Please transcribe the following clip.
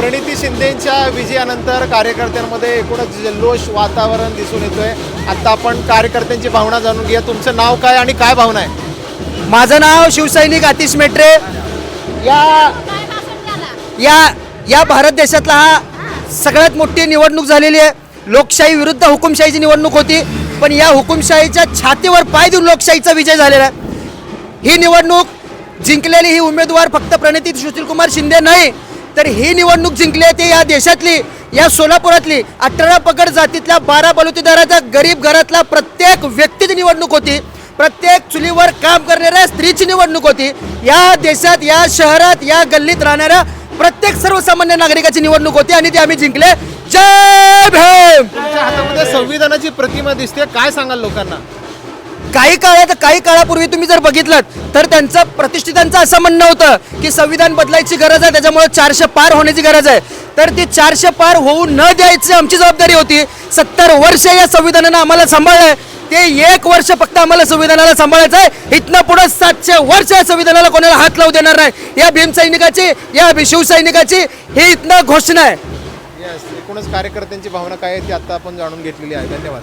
प्रणिती शिंदेच्या विजयानंतर कार्यकर्त्यांमध्ये एकूणच जल्लोष वातावरण दिसून येतोय. आता आपण कार्यकर्त्यांची भावना जाणून घेऊया. तुमचं नाव काय आणि काय भावना आहे? माझं नाव शिवसैनिक आतिश मेट्रे. या या या भारत देशातला हा सगळ्यात मोठी निवडणूक झालेली आहे. लोकशाही विरुद्ध हुकुमशाहीची निवडणूक होती पण या हुकुमशाहीच्या छातीवर पाय देऊन लोकशाहीचा विजय झालेला आहे. ही निवडणूक जिंकलेली ही उमेदवार फक्त प्रणिती सुशीलकुमार शिंदे नाही तर ही निवडणूक जिंकली आहे ती या देशातली या सोलापुरातली. अठरा पगड जातीतल्या बारा बलुतेदाराच्या गरीब घरातला प्रत्येक व्यक्तीची निवडणूक होती. प्रत्येक चुलीवर काम करणाऱ्या स्त्रीची निवडणूक होती. या देशात या शहरात या गल्लीत राहणाऱ्या प्रत्येक सर्वसामान्य नागरिकाची निवडणूक होती आणि ती आम्ही जिंकले. जय भीम! तुमच्या हातामध्ये संविधानाची प्रतिमा दिसते. काय सांगाल लोकांना? काही काळात काही काळापूर्वी तुम्ही जर बघितलं तर त्यांचं प्रतिष्ठितांचं असं म्हणणं होतं की संविधान बदलायची गरज आहे त्याच्यामुळे चारशे पार होण्याची गरज आहे. तर ती चारशे पार होऊ न द्यायची आमची जबाबदारी होती. सत्तर वर्ष या संविधानानं आम्हाला सांभाळलंय. ते एक वर्ष फक्त आम्हाला संविधानाला सांभाळायचं आहे. इथनं पुढे सातशे वर्ष या संविधानाला कोणाला हात लावू देणार नाही. या भीमसैनिकाची या शिवसैनिकाची ही इथनं घोषणा आहे. येस एकूणच कार्यकर्त्यांची भावना काय आहे ती आता आपण जाणून घेतलेली आहे. धन्यवाद.